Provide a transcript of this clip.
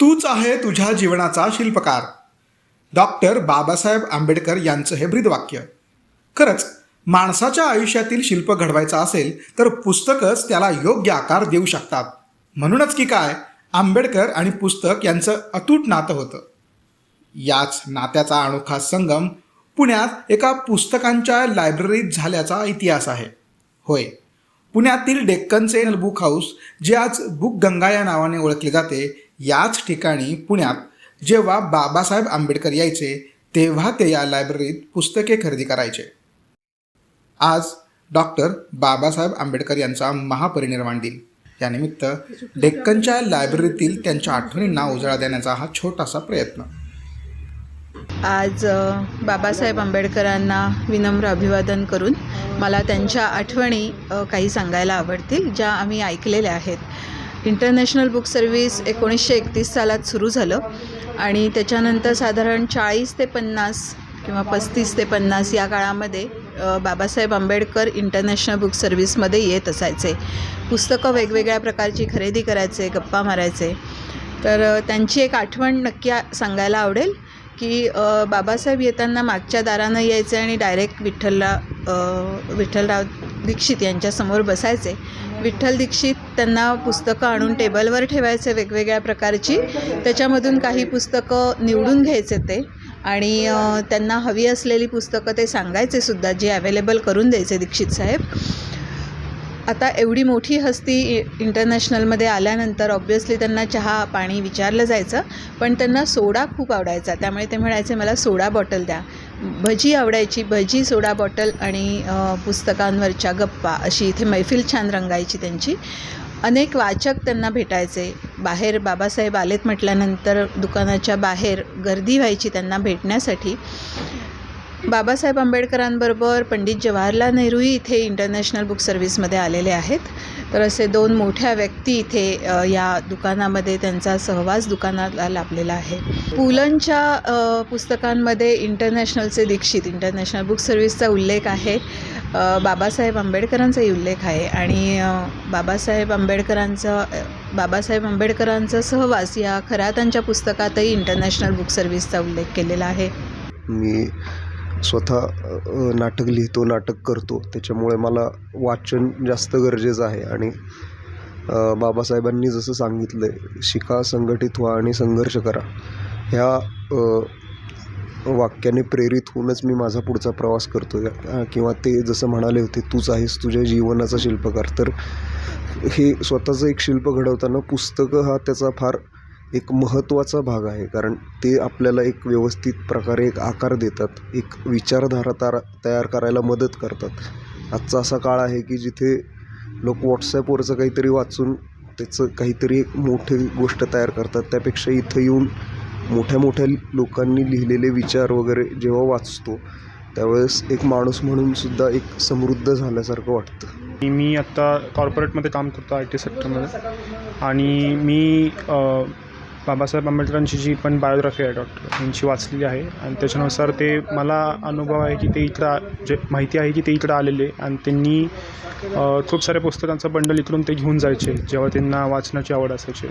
तूच आहे तुझ्या जीवनाचा शिल्पकार. डॉक्टर बाबासाहेब आंबेडकर यांचं हे ब्रीदवाक्य. खरंच माणसाच्या आयुष्यातील शिल्प घडवायचं असेल तर पुस्तकच त्याला योग्य आकार देऊ शकतात. म्हणूनच की काय आंबेडकर आणि पुस्तक यांचं अतूट नातं होतं. याच नात्याचा अनोखा संगम पुण्यात एका पुस्तकांच्या लायब्ररीत झाल्याचा इतिहास आहे. होय पुण्यातील डेक्कनचे बुक हाऊस जे आज बुक गंगा या नावाने ओळखले जाते याच ठिकाणी पुण्यात जेव्हा बाबासाहेब आंबेडकर यायचे तेव्हा ते या लायब्ररीत पुस्तके खरेदी करायचे. आज डॉक्टर बाबासाहेब आंबेडकर यांचा महापरिनिर्वाण दिन. यानिमित्त डेक्कनच्या लायब्ररीतील त्यांच्या आठवणींना उजाळा देण्याचा हा छोटासा प्रयत्न. आज बाबासाहेब आंबेडकरांना विनम्र अभिवादन करून मला त्यांच्या आठवणी काही सांगायला आवडतील ज्या आम्ही ऐकलेल्या आहेत. इंटरनॅशनल बुक सर्व्हिस एकोणीसशे एकतीस सालात सुरू झालं आणि त्याच्यानंतर साधारण चाळीस ते पन्नास किंवा पस्तीस ते पन्नास या काळामध्ये बाबासाहेब आंबेडकर इंटरनॅशनल बुक सर्व्हिसमध्ये येत असायचे. पुस्तकं वेगवेगळ्या प्रकारची खरेदी करायचे गप्पा मारायचे. तर त्यांची एक आठवण नक्की सांगायला आवडेल की बाबासाहेब येताना मागच्या दारानं यायचे आणि डायरेक्ट विठ्ठलला विठ्ठलराव दीक्षित यांच्यासमोर बसायचे. विठ्ठल दीक्षित त्यांना पुस्तकं आणून टेबलवर ठेवायचे वेगवेगळ्या प्रकारची. त्याच्यामधून काही पुस्तकं निवडून घ्यायचे ते. आणि त्यांना हवी असलेली पुस्तकं ते सांगायचे सुद्धा जे अवेलेबल करून द्यायचे दीक्षित साहेब. आता एवढी मोठी हस्ती इ- इंटरनॅशनलमध्ये आल्यानंतर ऑब्व्हियसली त्यांना चहा पाणी विचारलं जायचं पण त्यांना सोडा खूप आवडायचा. त्यामुळे ते म्हणायचे मला सोडा बॉटल द्या. भजी आवडायची भजी सोडा बॉटल आणि पुस्तकांवरच्या गप्पा अशी इथे मैफिल छान रंगायची त्यांची. अनेक वाचक त्यांना भेटायचे. बाहेर बाबासाहेब आलेत म्हटल्यानंतर दुकानाच्या बाहेर गर्दी व्हायची त्यांना भेटण्यासाठी. बाबासाहेब आंबेडकरांबरोबर पंडित जवाहरलाल नेहरूही इथे इंटरनॅशनल बुक सर्व्हिसमध्ये आलेले आहेत. तर असे दोन मोठ्या व्यक्ती इथे या दुकानामध्ये त्यांचा सहवास दुकानाला लाभलेला आहे. पुलंच्या पुस्तकांमध्ये इंटरनॅशनलचे दीक्षित इंटरनॅशनल बुक सर्व्हिसचा उल्लेख आहे. बाबासाहेब आंबेडकरांचाही उल्लेख आहे आणि बाबासाहेब आंबेडकरांचा बाबासाहेब आंबेडकरांचा सहवास या खरातांच्या पुस्तकातही इंटरनॅशनल बुक सर्व्हिसचा उल्लेख केलेला आहे. मी स्वतः नाटक लिहितो नाटक करतो. त्याच्यामुळे मला वाचन जास्त गरजेचं आहे. आणि बाबासाहेबांनी जसं सांगितलं आहे शिका संघटित व्हा आणि संघर्ष करा. ह्या वाक्याने प्रेरित होऊनच मी माझा पुढचा प्रवास करतो किंवा ते जसं म्हणाले होते तूच आहेस तुझ्या जीवनाचा शिल्पकार. तर हे स्वतःचं एक शिल्प घडवताना पुस्तकं हा त्याचा फार एक महत्त्वाचा भाग आहे कारण ते आपल्याला एक व्यवस्थित प्रकारे एक आकार देतात एक विचारधारा तारा तयार करायला मदत करतात. आजचा असा काळ आहे की जिथे लोक व्हॉट्सॲपवरचं काहीतरी वाचून त्याचं काहीतरी एक मोठी गोष्ट तयार करतात त्यापेक्षा इथं येऊन मोठ्या मोठ्या लोकांनी लिहिलेले विचार वगैरे जेव्हा वाचतो त्यावेळेस एक माणूस म्हणून सुद्धा एक समृद्ध झाल्यासारखं वाटतं. मी आत्ता कॉर्पोरेटमध्ये काम करतो आय टी सेक्टरमध्ये आणि मी बाबासाहेब आंबेडकरांची जी पण बायोग्राफी आहे डॉक्टर यांची वाचलेली आहे. आणि त्याच्यानुसार ते मला अनुभव आहे की ते इकडं जे माहिती आहे की ते इकडं आलेले आणि त्यांनी खूप साऱ्या पुस्तकांचं बंडल इकडून ते घेऊन जायचे जेव्हा त्यांना वाचनाची आवड असायची.